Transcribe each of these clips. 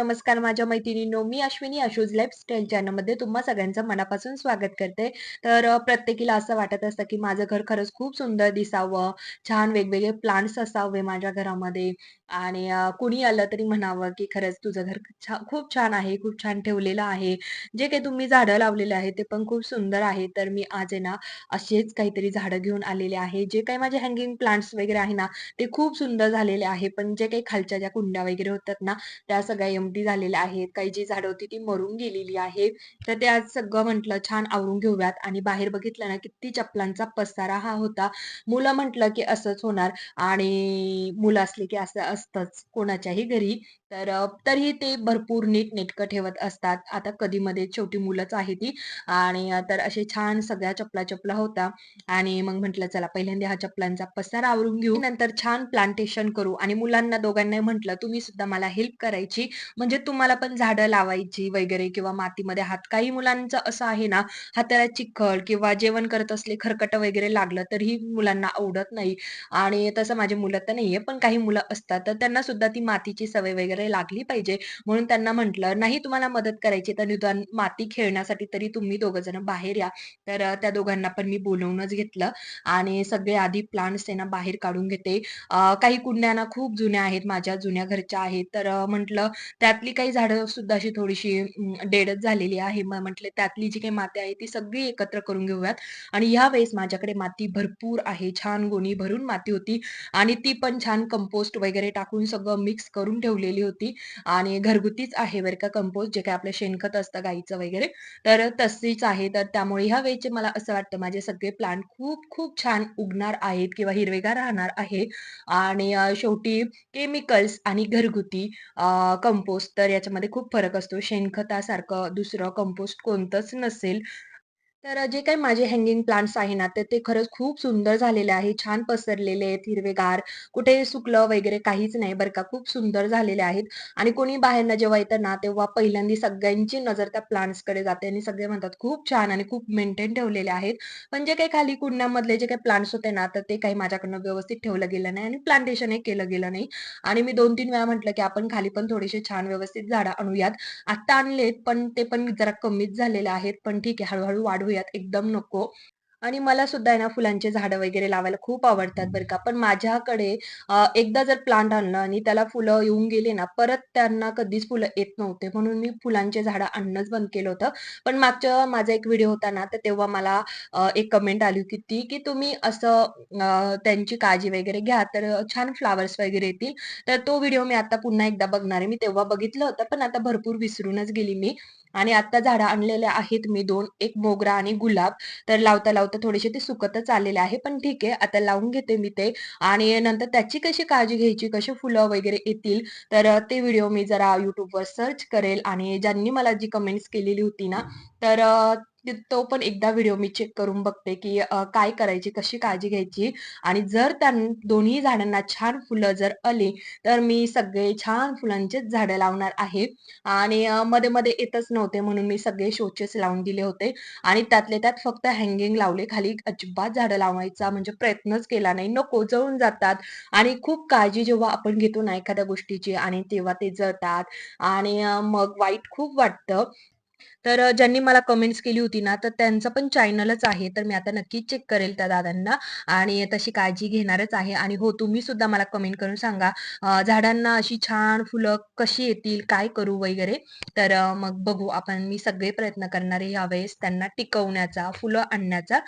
नमस्कार माझ्या मैत्रिणींनो. मी अश्विनी अशोज लाईफस्टाईल चॅनलमध्ये तुम्हा सगळ्यांचं मनापासून स्वागत करते. तर प्रत्येकीला असं वाटत असतं, की माझं घर खरंच खूप सुंदर दिसावं, छान वेगवेगळे प्लांट्स असावे माझ्या घरामध्ये आणि कुणी आलं तरी म्हणावं, की खरंच तुझं घर छा खूप छान आहे, खूप छान ठेवलेलं आहे. जे काही तुम्ही झाडं लावलेले आहेत, ते पण खूप सुंदर आहे. तर मी आज आहे ना, असेच काहीतरी झाडं घेऊन आलेले आहे. जे काही माझे हँगिंग प्लांट्स वगैरे आहे ना, ते खूप सुंदर झालेले आहे. पण जे काही खालच्या ज्या कुंड्या वगैरे होतात ना, त्या सगळ्या एम्प्टी झालेल्या आहेत. काही जी झाडं होती ती मरून गेलेली आहेत तर ते आज सगळं म्हटलं छान आवरून घेऊयात आणि बाहेर बघितलं ना किती चपलांचा पसारा हा होता. मुलं म्हटलं की असंच होणार आणि मुलं असली की असं असतंच कोणाच्याही घरी. तर तरी तरीही ते भरपूर नीट नेटकं ठेवत असतात. आता कधी-मध्ये छोटी मुलंच आहे ती आणि तर असे छान सगळ्या चपला-चपला होता आणि मग म्हटलं चला पहिल्यांदा हा चपलांचा पसार आवरून घेऊ. नंतर छान प्लांटेशन करू आणि मुलांना दोघांनाही म्हटलं तुम्ही सुद्धा मला हेल्प करायची. म्हणजे तुम्हाला पण झाडं लावायची वगैरे किंवा मातीमध्ये हात काही मुलांचं असं आहे ना, हाताला चिखल किंवा जेवण करत असले खरकट वगैरे लागलं तरीही मुलांना आवडत नाही आणि तसं माझी मुलं तर नाहीये, पण काही मुलं असतात, तर त्यांना सुद्धा ती मातीची सवय वगैरे लागली पाहिजे. म्हणून त्यांना म्हटलं, "नाही तुम्हाला मदत करायची तर निदान माती खेळण्यासाठी तरी तुम्ही दोघं जण बाहेर या." तर त्या दोघांना पण मी बोलवूनच घेतलं आणि सगळे आधी प्लांट्स आहे ना बाहेर काढून घेते. काही कुंड्या ना खूप जुन्या आहेत, माझ्या जुन्या घरच्या आहेत. तर म्हटलं त्यातली काही झाडं सुद्धा अशी थोडीशी डेडच झालेली आहे. मग म्हटले त्यातली जी काही माती आहे ती सगळी एकत्र करून घेऊयात आणि यावेळेस माझ्याकडे माती भरपूर आहे. छान गोणी भरून माती होती आणि ती पण छान कंपोस्ट वगैरे टाकून सगळं मिक्स करून ठेवलेली होती आणि घरगुतीच आहे बरं का कंपोस्ट जे काय आपलं शेणखत असतं गाईचं वगैरे, तर तशीच आहे. तर त्यामुळे ह्या वेळेचे मला असं वाटतं माझे सगळे प्लांट खूप खूप छान उगणार आहेत किंवा हिरवेगार राहणार आहे आणि शेवटी केमिकल्स आणि घरगुती कंपोस्ट तर याच्यामध्ये खूप फरक असतो. शेणखतासारखं दुसरं कंपोस्ट कोणतंच नसेल. तर जे काही माझे हँगिंग प्लांट्स आहे ना, तर ते खरंच खूप सुंदर झालेले आहे. छान पसरलेले आहेत, हिरवेगार. कुठे सुकलं वगैरे काहीच नाही बरं का. खूप सुंदर झालेले आहेत आणि कोणी बाहेरनं जेव्हा येतं ना, तेव्हा पहिल्यांदा सगळ्यांची नजर त्या प्लांट्सकडे जाते आणि सगळे म्हणतात, "खूप छान आणि खूप मेंटेन ठेवलेले आहेत." पण जे काही खाली कुंड्यामधले जे काही प्लांट्स होते ना, तर ते काही माझ्याकडनं व्यवस्थित ठेवलं गेलं नाही आणि प्लांटेशनही केलं गेलं नाही आणि मी 2-3 वेळा म्हटलं, की आपण खाली पण थोडेसे छान व्यवस्थित झाडं आणूयात. आत्ता आणलेत, पण ते पण जरा कमीच झालेले आहेत. पण ठीक आहे, हळू-हळू वाढवूयात, एकदम नको. आणि मला सुद्धा आहे ना फुलांचे झाडं वगैरे लावायला खूप आवडतात बरं का. पण माझ्याकडे अ, एकदा जर प्लांट आणलं आणि त्याला फुलं येऊन गेली ना, परत त्यांना कधीच फुलं येत नव्हते. म्हणून मी फुलांचे झाडं आणणंच बंद केलं होतं. पण मागच्या माझा एक व्हिडिओ होता ना, तर तेव्हा मला अ, एक कमेंट आली होती ती, की तुम्ही असं अ, त्यांची काळजी वगैरे घ्या, तर छान फ्लॉवर्स वगैरे येतील. तर तो व्हिडिओ मी आता पुन्हा एकदा बघणार आहे. मी तेव्हा बघितलं होतं, पण आता भरपूर विसरूनच गेली मी. आणि आता झाडं आणलेले आहेत मी दोन एक मोगरा आणि गुलाब. तर लावता लावता लावता-लावता थोडेसे ते सुकतच आलेले आहे. पण ठीक आहे, आता लावून घेते मी ते आणि नंतर त्याची कशी काळजी घ्यायची, कशी फुलं वगैरे येतील, तर ते व्हिडिओ मी जरा युट्यूबवर सर्च करेल आणि ज्यांनी मला जी कमेंट्स केलेली होती ना, तर तो पण एकदा व्हिडिओ मी चेक करून बघते, की काय करायची, कशी काळजी घ्यायची आणि जर त्या दोन्ही झाडांना छान फुलं जर आली, तर मी सगळे छान फुलांचेच झाडं लावणार आहे आणि मध्ये-मध्ये येतच नव्हते म्हणून मी सगळे शोचेस लावून दिले होते. आणि त्यातले त्यात फक्त हँगिंग लावले. खाली अजिबात झाडं लावायचा म्हणजे प्रयत्नच केला नाही. नको जळून जातात आणि खूप काळजी जेव्हा आपण घेतो ना एखाद्या गोष्टीची आणि तेव्हा ते जळतात आणि मग वाईट खूप वाटतं. तर ज्यांनी मला कमेंट्स केली होती ना, तर त्यांचं पण चॅनलच आहे. तर मी आता नक्कीच चेक करेल त्या दादांना आणि तशी काळजी घेणारच आहे. आणि हो, तुम्ही सुद्धा मला कमेंट करून सांगा झाडांना अशी छान फुलं कशी येतील, काय करू वगैरे. तर मग बघू आपण मी सगळे प्रयत्न करणार यावेळेस त्यांना टिकवण्याचा, फुलं आणण्याचा.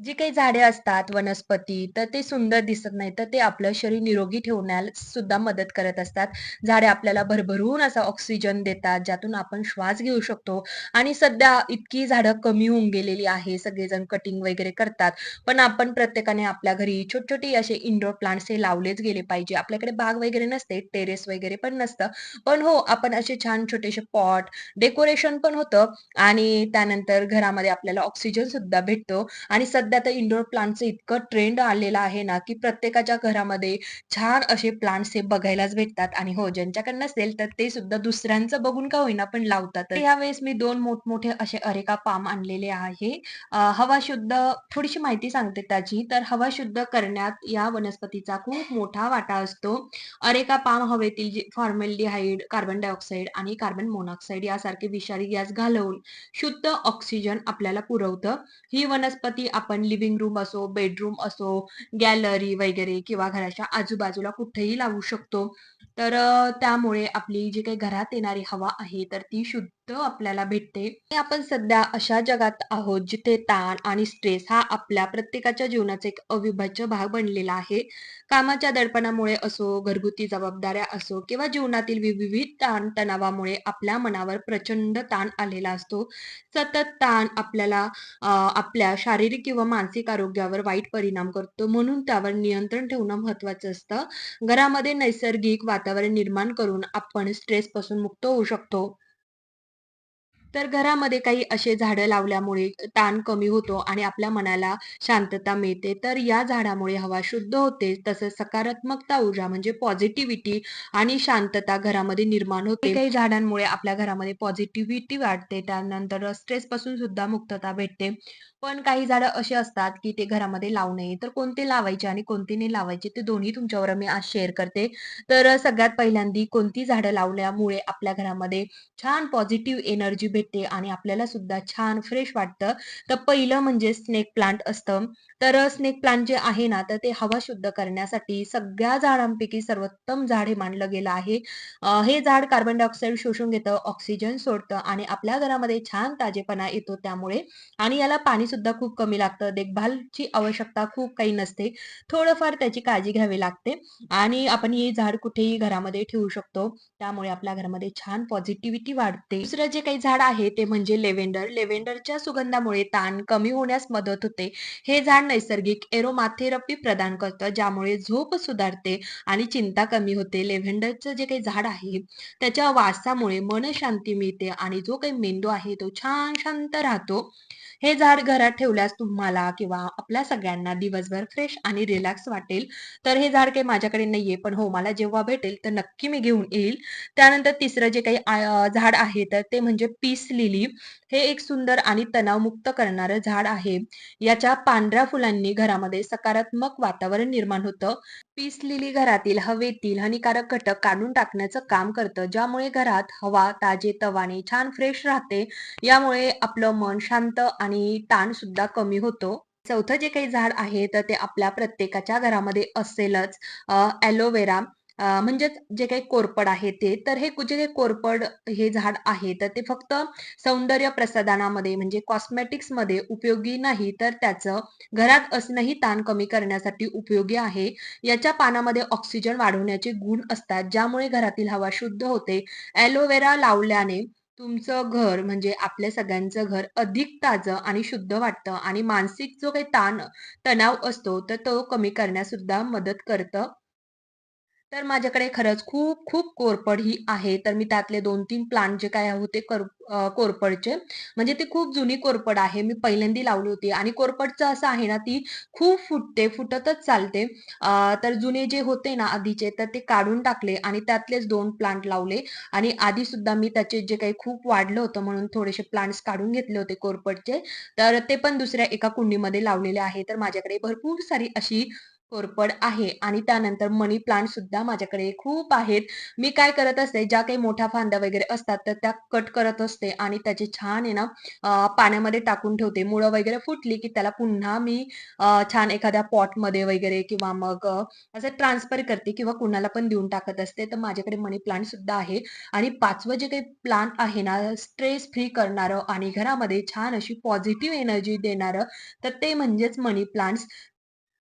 जी काही झाडे असतात, वनस्पती, तर ते सुंदर दिसत नाही, तर ते आपलं शरीर निरोगी ठेवण्यास सुद्धा मदत करत असतात. झाडे आपल्याला भरभरून असा ऑक्सिजन देतात, ज्यातून आपण श्वास घेऊ शकतो आणि सध्या इतकी झाडं कमी होऊन गेलेली आहे. सगळेजण कटिंग वगैरे करतात. पण आपण प्रत्येकाने आपल्या घरी छोटी-छोटी असे इंडोर प्लांट्स हे लावलेच गेले पाहिजे. आपल्याकडे बाग वगैरे नसते, टेरेस वगैरे पण नसतं. पण हो, आपण असे छान छोटेसे पॉट, डेकोरेशन पण होतं आणि त्यानंतर घरामध्ये आपल्याला ऑक्सिजन सुद्धा भेटतो आणि सध्या सध्या तर इंडोर प्लांटचं इतकं ट्रेंड आलेलं आहे ना, की प्रत्येकाच्या घरामध्ये छान असे प्लांट्स हे बघायलाच भेटतात आणि हो, ज्यांच्याकडे नसेल तर ते सुद्धा दुसऱ्यांचं बघून का होईना पण लावतात तर यावेळेस मी दोन मोठमोठे असे अरेका पाम आणलेले आहे. हवा शुद्ध थोडीशी माहिती सांगते त्याची. तर हवा शुद्ध करण्यात या वनस्पतीचा खूप मोठा वाटा असतो. अरेका पाम हवेतील जे कार्बन डायऑक्साइड आणि कार्बन मोनॉक्साईड यासारखे विषारी गॅस घालवून शुद्ध ऑक्सिजन आपल्याला पुरवतं. ही वनस्पती आपण आपण लिव्हिंग रूम असो, बेडरूम असो, गॅलरी वगैरे किंवा घराच्या आजूबाजूला कुठेही लावू शकतो. तर त्यामुळे आपली जी काही घरात येणारी हवा आहे, तर ती शुद्ध आपल्याला भेटते. आपण सध्या अशा जगात आहोत, जिथे ताण आणि स्ट्रेस हा आपल्या प्रत्येकाच्या जीवनाचा एक अविभाज्य भाग बनलेला आहे. कामाच्या दडपणामुळे असो, घरगुती जबाबदाऱ्या असो किंवा जीवनातील विविध ताण-तणावामुळे आपल्या मनावर प्रचंड ताण आलेला असतो. सतत ताण आपल्याला आपल्या शारीरिक किंवा मानसिक आरोग्यावर वाईट परिणाम करतो. म्हणून त्यावर नियंत्रण ठेवणं महत्त्वाचं असतं. घरामध्ये नैसर्गिक वातावरण निर्माण करून आपण स्ट्रेस पासून मुक्त होऊ शकतो. तर घरामध्ये काही असे झाडं लावल्यामुळे ताण कमी होतो आणि आपल्या मनाला शांतता मिळते. तर या झाडामुळे हवा शुद्ध होते. तसंच सकारात्मकता ऊर्जा म्हणजे पॉझिटिव्हिटी आणि शांतता घरामध्ये निर्माण होते. काही झाडांमुळे आपल्या घरामध्ये पॉझिटिव्हिटी वाढते. त्यानंतर स्ट्रेसपासून सुद्धा मुक्तता भेटते. पण काही झाडं असे असतात, की ते घरामध्ये लावू नये. तर कोणते लावायचे आणि कोणते नाही लावायचे ते दोन्ही तुमच्यावर मी आज शेअर करते. तर सगळ्यात पहिल्यांदी कोणती झाडं लावल्यामुळे आपल्या घरामध्ये छान पॉझिटिव्ह एनर्जी भेटते आणि आपल्याला सुद्धा छान फ्रेश वाटतं. तर पहिलं म्हणजे स्नेक प्लांट असतं. तर स्नेक प्लांट जे आहे ना, तर ते हवा शुद्ध करण्यासाठी सगळ्या झाडांपैकी सर्वोत्तम झाड हे मानलं गेलं आहे. हे झाड कार्बन डायऑक्साईड शोषून घेतं, ऑक्सिजन सोडतं आणि आपल्या घरामध्ये छान ताजेपणा येतो त्यामुळे आणि याला पाणी सुद्धा खूप कमी लागतं. देखभालची आवश्यकता खूप काही नसते. थोडंफार त्याची काळजी घ्यावी लागते आणि आपण हे झाड कुठेही घरामध्ये ठेवू शकतो. त्यामुळे आपल्या घरामध्ये छान पॉझिटिव्हिटी वाढते. दुसरं जे काही झाड आहे ते म्हणजे लेव्हेंडर. लेव्हेंडरच्या सुगंधामुळे ताण कमी होण्यास मदत होते. हे झाड नैसर्गिक एरोमाथेरपी प्रदान करतं, ज्यामुळे झोप सुधारते आणि चिंता कमी होते. लेव्हेंडरचं जे काही झाड आहे, त्याच्या वासामुळे मन शांती मिळते आणि जो काही मेंदू आहे तो छान शांत राहतो. हे झाड घरात ठेवल्यास तुम्हाला किंवा आपल्या सगळ्यांना दिवसभर फ्रेश आणि रिलॅक्स वाटेल. तर हे झाड काही माझ्याकडे नाहीये, पण हो मला जेव्हा भेटेल तर नक्की मी घेऊन येईल. त्यानंतर तिसरं जे काही झाड आहे तर ते म्हणजे पीस लिली. हे एक सुंदर आणि तणावमुक्त करणारं झाड आहे. याच्या पांढऱ्या फुलांनी घरामध्ये सकारात्मक वातावरण निर्माण होतं. पीस लिली घरातील हवेतील हानिकारक घटक काढून टाकण्याचं काम करतं, ज्यामुळे घरात हवा ताजे तवाने छान फ्रेश राहते. यामुळे आपलं मन शांत आणि ताण सुद्धा कमी होतो. चौथं जे काही झाड आहे तर ते आपल्या प्रत्येकाच्या घरामध्ये असेलच. अ, एलोवेरा म्हणजेच जे काही कोरपड आहे ते. तर हे जे काही कोरपड हे झाड आहे तर ते फक्त सौंदर्य प्रसाधनामध्ये म्हणजे कॉस्मेटिक्समध्ये उपयोगी नाही, तर त्याचं घरात असणंही ताण कमी करण्यासाठी उपयोगी आहे. याच्या पानामध्ये ऑक्सिजन वाढवण्याचे गुण असतात, ज्यामुळे घरातील हवा शुद्ध होते. ॲलोवेरा लावल्याने तुमचं घर म्हणजे आपल्या सगळ्यांचं घर अधिक ताजं आणि शुद्ध वाटतं आणि मानसिक जो काही ताण तणाव असतो, तर तो कमी करण्यास सुद्धा मदत करतं. तर माझ्याकडे खरंच खूप खूप कोरपड ही आहे. तर मी त्यातले 2-3 प्लांट जे काय होते कर कोरपडचे म्हणजे ती खूप जुनी कोरपड आहे. मी पहिल्यांदी लावली होती आणि कोरपडचं असं आहे ना, ती खूप फुटते, फुटतच चालते. तर जुने जे होते ना आधीचे, तर ते काढून टाकले आणि त्यातलेच दोन प्लांट लावले आणि आधी सुद्धा मी त्याचे जे काही खूप वाढलं होतं म्हणून थोडेसे प्लांट्स काढून घेतले होते कोरपडचे तर ते पण दुसऱ्या एका कुंडीमध्ये लावलेले आहे. तर माझ्याकडे भरपूर सारी अशी कोरपड आहे आणि त्यानंतर मनी प्लांट सुद्धा माझ्याकडे खूप आहेत. मी काय करत असते, ज्या काही मोठ्या फांद्या वगैरे असतात, तर त्या कट करत असते आणि त्याचे छान आहे ना पाण्यामध्ये टाकून ठेवते. मुळं वगैरे फुटली, की त्याला पुन्हा मी छान एखाद्या पॉटमध्ये वगैरे किंवा मग असं ट्रान्सफर करते किंवा कुणाला पण देऊन टाकत असते. तर माझ्याकडे मनी प्लांट सुद्धा आहे आणि पाचवं जे काही प्लांट आहे ना, स्ट्रेस फ्री करणारं आणि घरामध्ये छान अशी पॉझिटिव्ह एनर्जी देणारं, तर ते म्हणजेच मनी प्लांट्स.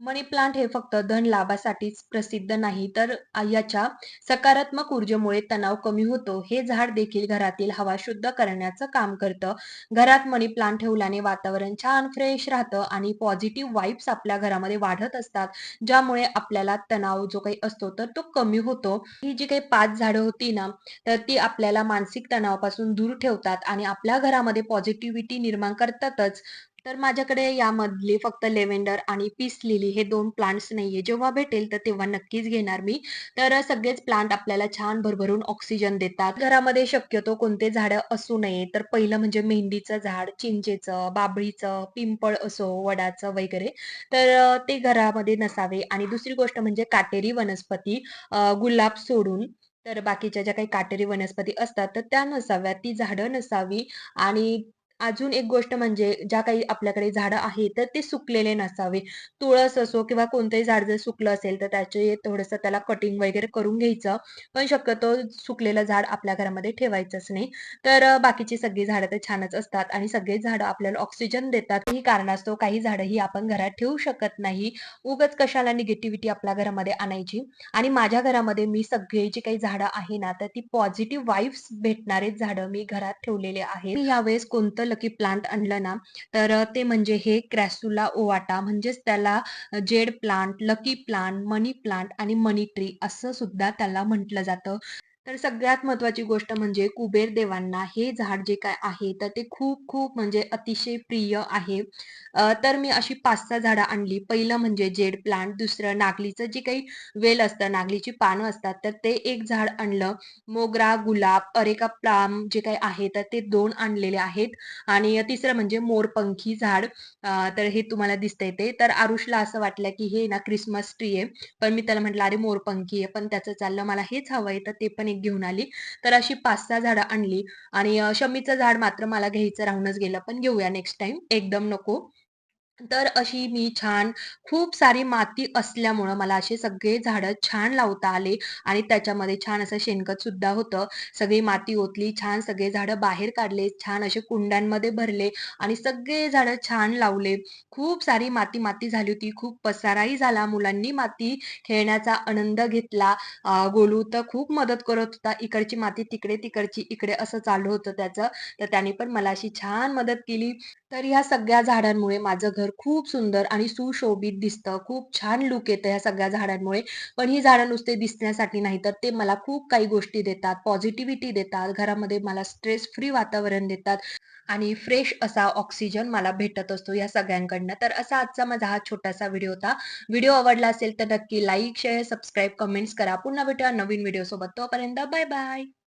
मनी प्लांट हे फक्त धन लाभासाठीच प्रसिद्ध नाही, तर याच्या सकारात्मक ऊर्जेमुळे तणाव कमी होतो. हे झाड देखील घरातील हवा शुद्ध करण्याचं काम करतं. घरात मनी प्लांट ठेवल्याने वातावरण छान फ्रेश राहतं आणि पॉझिटिव्ह वाईब्स आपल्या घरामध्ये वाढत असतात, ज्यामुळे आपल्याला तणाव जो काही असतो, तर तो कमी होतो. ही जी काही पाच झाडं होती ना, तर ती आपल्याला मानसिक तणावापासून दूर ठेवतात आणि आपल्या घरामध्ये पॉझिटिव्हिटी निर्माण करतातच. तर माझ्याकडे यामधले फक्त लेव्हेंडर आणि पीस लिली हे दोन प्लांट्स नाहीये. जेव्हा भेटेल तर तेव्हा नक्कीच घेणार मी. तर सगळेच प्लांट आपल्याला छान भरभरून ऑक्सिजन देतात. घरामध्ये शक्यतो कोणते झाडं असू नये, तर पहिलं म्हणजे मेहंदीचं झाड, चिंचेचं, बाबळीचं पिंपळ असो, वडाचं वगैरे. तर ते घरामध्ये नसावे आणि दुसरी गोष्ट म्हणजे काटेरी वनस्पती गुलाब सोडून. तर बाकीच्या ज्या काही काटेरी वनस्पती असतात, तर त्या नसाव्या ती झाडं नसावी आणि अजून एक गोष्ट म्हणजे ज्या काही आपल्याकडे झाडं आहेत, तर ते सुकलेले नसावे. तुळस असो किंवा कोणतंही झाड जर सुकलं असेल, तर त्याचे थोडंसं त्याला कटिंग वगैरे करून घ्यायचं. पण शक्यतो सुकलेलं झाड आपल्या घरामध्ये ठेवायचंच नाही. तर बाकीची सगळी झाडं तर छानच असतात आणि सगळी झाडं आपल्याला ऑक्सिजन देतात. ही कारणास्तव काही झाडं ही आपण घरात ठेवू शकत नाही. उगाच कशाला निगेटिव्हिटी आपल्या घरामध्ये आणायची. आणि माझ्या घरामध्ये मी सगळी जी काही झाडं आहे ना, तर ती पॉझिटिव्ह वाईफ भेटणारे झाडं मी घरात ठेवलेले आहेत. यावेळेस कोणतं लकी प्लांट आणलं ना, तर ते म्हणजे हे क्रॅसुला ओवाटा म्हणजेच त्याला jade plant, lucky plant, money plant आणि मनी ट्री असं सुद्धा त्याला म्हटलं जातं. तर सगळ्यात महत्त्वाची गोष्ट म्हणजे कुबेर देवांना हे झाड जे काय आहे, तर ते खूप खूप म्हणजे अतिशय प्रिय आहे. तर मी अशी 5-6 झाडं आणली. पहिलं म्हणजे जेड प्लांट, दुसरं नागलीचं जे काही वेल असतं, नागलीची पानं असतात, तर ते एक झाड आणलं. मोगरा, गुलाब, अरेका प्लाम जे काही आहे, तर ते दोन आणलेले आहेत आणि तिसरं म्हणजे मोरपंखी झाड. तर हे तुम्हाला दिसतंय ते. तर आरुषला असं वाटलं, की हे ना क्रिसमस ट्री आहे. पण मी त्याला म्हटलं, "अरे मोरपंखी आहे." पण त्याचं चाललं, "मला हेच हवंय." तर ते पण एक घेऊन आली. तर अशी 5-6 झाडं आणली आणि शमीचं झाड मात्र मला घ्यायचं राहूनच गेलं. पण घेऊया नेक्स्ट टाइम एकदम नको. तर अशी मी छान खूप सारी माती असल्यामुळं मला असे सगळे झाडं छान लावता आले आणि त्याच्यामध्ये छान असं शेणखत सुद्धा होतं. सगळी माती ओतली, छान सगळे झाडं बाहेर काढले, छान असे कुंड्यांमध्ये भरले आणि सगळे झाडं छान लावले. खूप सारी माती-माती झाली होती. खूप पसाराही झाला. मुलांनी माती खेळण्याचा आनंद घेतला. गोलू तर खूप मदत करत होता. इकडची माती तिकडे, तिकडची इकडे असं चालू होतं त्याचं. तर त्याने पण मला अशी छान मदत केली. तर ह्या सगळ्या झाडांमुळे माझं घर खूप सुंदर आणि सुशोभित दिसतं. खूप छान लुक येतं ह्या सगळ्या झाडांमुळे. पण ही झाडं नुसते दिसण्यासाठी नाही, तर ते मला खूप काही गोष्टी देतात, पॉझिटिव्हिटी देतात. घरामध्ये मला स्ट्रेस फ्री वातावरण देतात आणि फ्रेश असा ऑक्सिजन मला भेटत असतो या सगळ्यांकडनं. तर असा आजचा माझा हा छोटासा व्हिडिओ होता. व्हिडिओ आवडला असेल तर नक्की लाईक, शेअर, सबस्क्राईब, कमेंट्स करा. पुन्हा भेटूया नवीन व्हिडिओसोबत. तोपर्यंत बाय बाय.